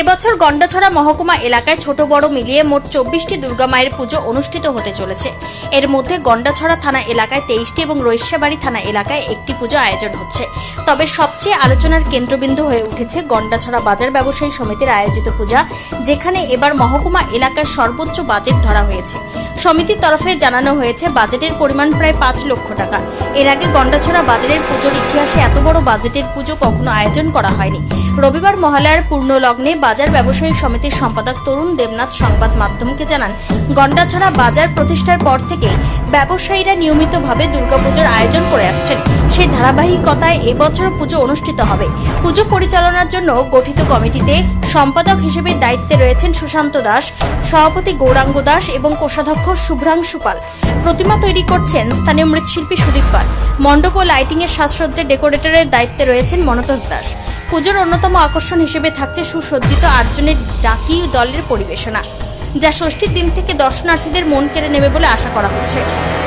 এবছর গন্ডাছড়া মহকুমা এলাকায় ছোট বড় মিলিয়ে মোট চব্বিশটি দুর্গা মায়ের পুজো অনুষ্ঠিত হতে চলেছে। এর মধ্যে গন্ডাছড়া থানা এলাকায় তেইশটি এবং রৈশ্যাবাড়ি থানা এলাকায় একটি পুজো আয়োজন হচ্ছে। তবে সবচেয়ে আলোচনার কেন্দ্রবিন্দু হয়ে উঠেছে গন্ডাছড়া বাজার ব্যবসায়ী সমিতির আয়োজিত পূজা, যেখানে এবার মহকুমা এলাকার সর্বোচ্চ বাজেট ধরা হয়েছে। সমিতির তরফে জানানো হয়েছে, বাজেটের পরিমাণ প্রায় পাঁচ লক্ষ টাকা। এর আগে গন্ডাছড়া বাজারের পুজোর ইতিহাসে এত বড় বাজেটের পুজো কখনো আয়োজন করা হয়নি। রবিবার মহালয়ার পূর্ণ লগ্নে বাজার ব্যবসায়ী সমিতির সম্পাদক তরুণ দেবনাথ সংবাদ মাধ্যমকে জানান, গন্ডাছড়া বাজার প্রতিষ্ঠার পর থেকে ব্যবসায়ীরা নিয়মিতভাবে দুর্গাপুজোর আয়োজন করে আসছেন। সেই ধারাবাহিকতায় এবছর পুজো অনুষ্ঠিত হবে। পুজো পরিচালনার জন্য গঠিত কমিটিতে সম্পাদক হিসেবে দায়িত্বে রয়েছেন সুশান্ত দাস, সভাপতি গৌরাঙ্গ দাস এবং কোষাধ্যক্ষ শুভ্রাংশু পাল। প্রতিমা তৈরি করছেন স্থানীয় মৃৎশিল্পী সুদীপ পাল। মণ্ডপ ও লাইটিংয়ের সাজসজ্জা ডেকোরেটরের দায়িত্বে রয়েছেন মনতোষ দাস। পুজোর অন্যতম আকর্ষণ হিসেবে থাকছে সুসজ্জিত আটজনের ডাকি দলের পরিবেশনা, যা ষষ্ঠীর দিন থেকে দর্শনার্থীদের মন কেড়ে নেবে বলে আশা করা হচ্ছে।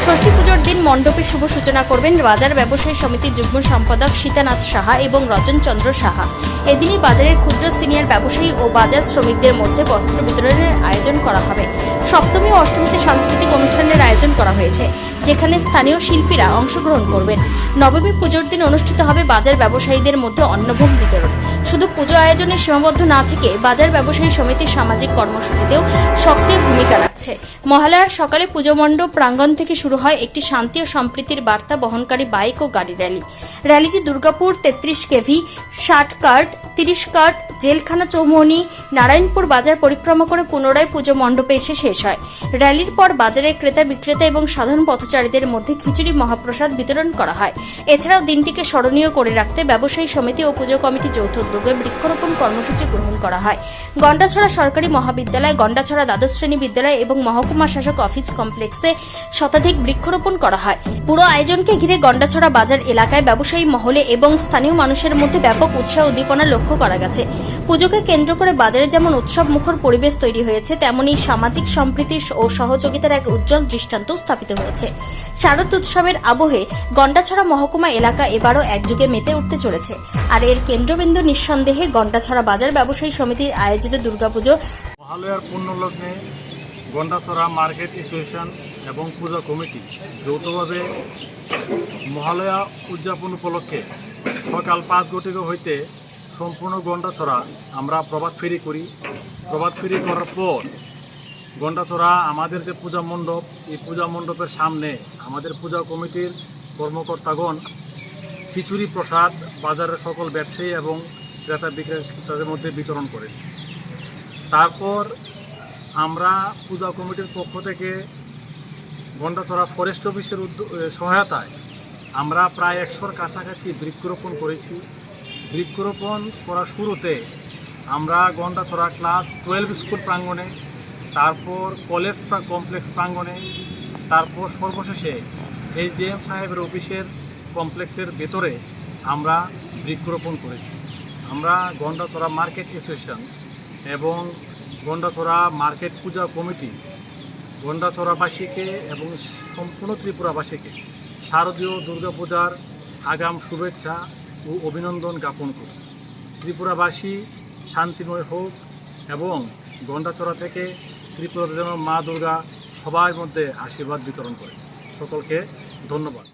ষষ্ঠী পুজোর দিন মণ্ডপের শুভ সূচনা করবেন বাজার ব্যবসায়ী সমিতির যুগ্ম সম্পাদক সীতানাথ সাহা এবং রতন চন্দ্র সাহা। এদিনই বাজারের ক্ষুদ্র সিনিয়র ব্যবসায়ী ও বাজার শ্রমিকদের মধ্যে বস্ত্র বিতরণের আয়োজন করা হবে। সপ্তমী ও অষ্টমীতে সাংস্কৃতিক অনুষ্ঠানের আয়োজন করা হয়েছে, যেখানে স্থানীয় শিল্পীরা অংশগ্রহণ করবেন। নবমী পুজোর দিন অনুষ্ঠিত হবে বাজার ব্যবসায়ীদের মধ্যে অন্নভোগ বিতরণ। শুধু পুজো আয়োজনে সীমাবদ্ধ না থেকে বাজার ব্যবসায়ী সমিতির সামাজিক কর্মসূচিতেও সক্রিয় ভূমিকা রাখছে মহালয়ার সকালে পুজো মণ্ডপ প্রাঙ্গণ থেকে শুরু হয় একটি শান্তি ও সম্প্রীতির বার্তা বহনকারী বাইক ও গাড়ি র্যালি। র্যালিটি দুর্গাপুর তেত্রিশ কেভি, ষাট কার্ট তিরিশ কার্ট জেলখানা চৌমনি নারায়ণপুর বাজার পরিক্রমা করে পুনরায় পুজো মণ্ডপে এসে শেষ হয়। র্যালির পর বাজারের ক্রেতা বিক্রেতা এবং সাধারণ পথচারীদের মধ্যে খিচুড়ি মহাপ্রসাদ বিতরণ করা হয়। এছাড়াও দিনটিকে স্মরণীয় করে রাখতে ব্যবসায়ী সমিতি ও পুজো কমিটি যৌথ উদ্যোগে বৃক্ষরোপণ কর্মসূচি গ্রহণ করা হয়। গন্ডাছড়া সরকারি মহাবিদ্যালয়, গন্ডাছড়া দ্বাদশ শ্রেণি বিদ্যালয় এবং মহকুমা শাসক অফিস কমপ্লেক্সে শতাধিক বৃক্ষরোপণ করা হয়। পুরো আয়োজনকে ঘিরে গন্ডাছড়া বাজার এলাকায় ব্যবসায়ী মহলে এবং স্থানীয় মানুষের মধ্যে ব্যাপক উৎসাহ উদ্দীপনা লক্ষ্য করা গেছে। পুজোকে কেন্দ্র করে বাজারে যেমন উৎসব মুখর পরিবেশ তৈরি হয়েছে, তেমনি সামাজিক সম্প্রীতি ও সহযোগিতার এক উজ্জ্বল দৃষ্টান্ত স্থাপিত হয়েছে। শারদ উৎসবের আবহে গন্ডাছড়া মহকুমা এলাকা এবারও একযুগে মেতে উঠতে চলেছে। আর এর কেন্দ্রবিন্দু নিঃসন্দেহে গন্ডাছড়া বাজার ব্যবসায়ী সমিতির আয়োজিত দুর্গাপুজো মহালয়ার গন্ডাছড়া মার্কেট অ্যাসোসিয়েশন এবং পূজা কমিটি যৌথভাবে মহালয়া উদযাপন উপলক্ষে সকাল পাঁচ ঘটিকা হইতে সম্পূর্ণ গন্ডাছড়া আমরা প্রভাত ফেরি করি। প্রভাত ফেরি করার পর গন্ডাছড়া আমাদের যে পূজা মণ্ডপ, এই পূজা মণ্ডপের সামনে আমাদের পূজা কমিটির কর্মকর্তাগণ খিচুড়ি প্রসাদ, বাজারের সকল ব্যবসায়ী এবং ক্রেতা বিক্রেতাদের মধ্যে বিতরণ করে তারপর আমরা পূজা কমিটির পক্ষ থেকে গন্ডাছড়া ফরেস্ট অফিসের সহায়তায় আমরা প্রায় একশোর কাছাকাছি বৃক্ষরোপণ করেছি। বৃক্ষরোপণ করার শুরুতে আমরা গন্ডাছড়া ক্লাস টুয়েলভ স্কুল প্রাঙ্গণে, তারপর কলেজ কমপ্লেক্স প্রাঙ্গণে, তারপর সর্বশেষে এইচ ডি এম সাহেবের অফিসের কমপ্লেক্সের ভেতরে আমরা বৃক্ষরোপণ করেছি। আমরা গন্ডাছড়া মার্কেট অ্যাসোসিয়েশন এবং গন্ডাছড়া মার্কেট পূজা কমিটি, গন্ডাছড়াবাসীকে এবং সম্পূর্ণ ত্রিপুরাবাসীকে শারদীয় দুর্গাপূজার আগাম শুভেচ্ছা ও অভিনন্দন জ্ঞাপন করি ত্রিপুরাবাসী শান্তিময় হোক এবং গন্ডাছড়া থেকে ত্রিপুরা যেন মা দুর্গা সবার মধ্যে আশীর্বাদ বিতরণ করে। সকলকে ধন্যবাদ।